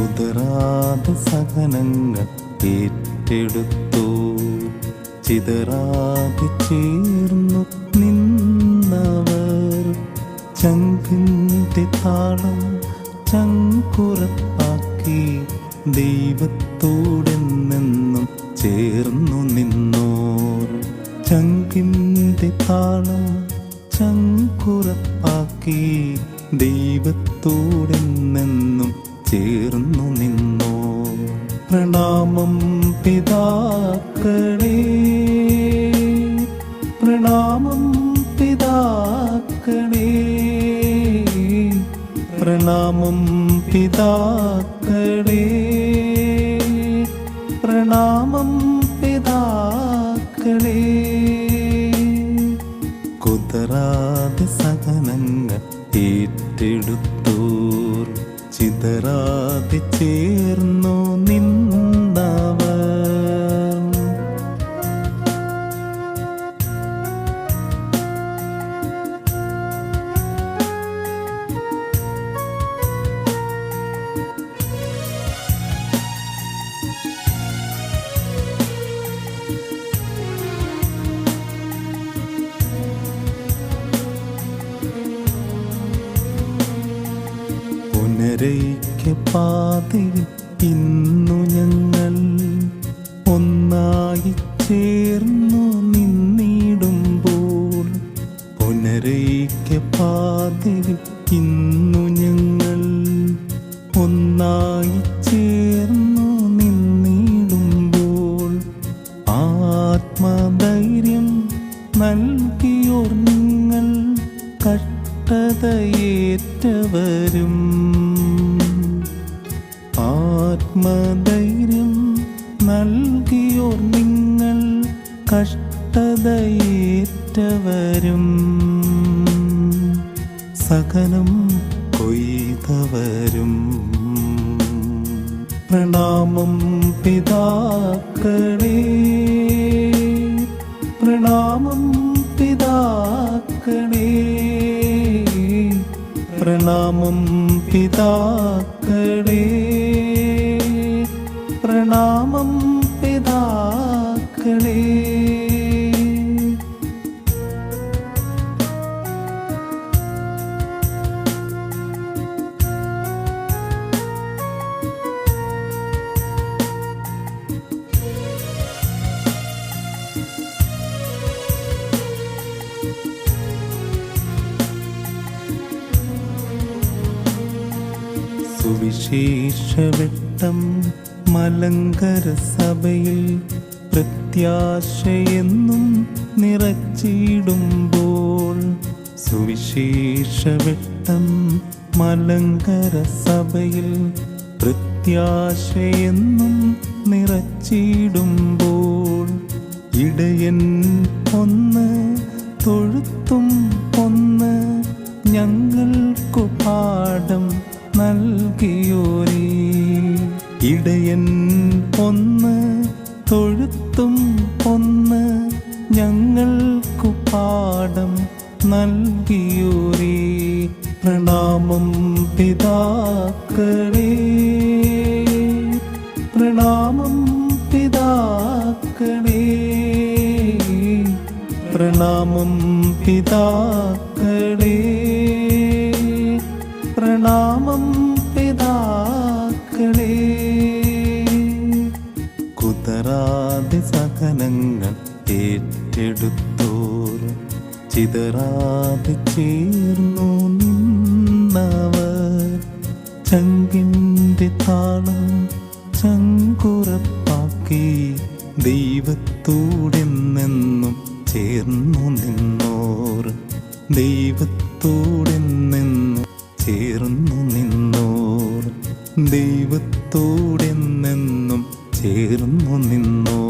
കുതറാതെ സഹനങ്ങൾ ഏറ്റെടുത്തു. ചിതറാതെ ചേർന്നു നിന്നവർ. ചങ്കിന്റെ താളം ചങ്കുറപ്പാക്കി ദൈവത്തോടെ നിന്നും ചേർന്നു നിന്നോർ. ചങ്കിന്റെ താളം ചങ്കുറപ്പാക്കി ദൈവത്തോടെ നിന്നും ചേർന്നു നിന്നോ. പ്രണാമം പിതാക്കളെ. പ്രണാമം പിതാക്കളെ. പ്രണാമം പിതാക്കളെ. പ്രണാമം പിതാക്കളെ. കുതറാതെ സഹനങ്ങൾ ഏറ്റെടുത്തോർ ചിതറാതെ ചേർന്നു. പാതയിൽ ഇന്നു ഞങ്ങൾ ഒന്നായി ചേർന്നു നിന്നിടുമ്പോൾ പുനരയ്ക്ക് പാതയിൽ ഇന്നു ഞങ്ങൾ ഒന്നായി ചേർന്നു നിന്നിടുമ്പോൾ ആത്മധൈര്യം നൽകിയോർ നിങ്ങൾ കഷ്ടതയേറ്റവരും ആത്മധൈര്യം നൽകിയോർ നിങ്ങൾ കഷ്ടതയേറ്റവരും. സകലം കൊയ്തവരും. പ്രണാമം പിതാക്കളേ. പ്രണാമം പിതാക്കളേ. പ്രണാമം പിതാക്കളേ. പ്രണാമം പിതാക്കളേ. സുവിശേഷവെട്ടം മലങ്കര സഭയിൽ പ്രത്യാശയെന്നും നിറച്ചിടുമ്പോൾ സുവിശേഷവെട്ടം മലങ്കര സഭയിൽ പ്രത്യാശയെന്നും നിറച്ചിടുമ്പോൾ ഇടയൻ ഒന്ന് തൊഴുത്തും ഒന്ന് ഞങ്ങൾക്കു പാഠം ഒന്ന് തൊഴുത്തും ഒന്ന് ഞങ്ങൾക്കു പാഠം നൽകിയൂരേ. പ്രണാമം പിതാക്കളേ. പ്രണാമം പിതാക്കളേ. പ്രണാമം പിതാക്കളേ. പ്രണാമം ചെടുത്തോരും ചിതറാതെ ചേർന്നു നിന്നവർ. ചങ്കിന്റെ താളം ചങ്കുറപ്പാക്കി ദൈവത്തോടെ നിന്നും ചേർന്നു നിന്നോറ് ദൈവത്തോടെ നിന്നും ചേർന്നു നിന്നോറ് ദൈവത്തോടെ നിന്നും ചേർന്നു നിന്നോ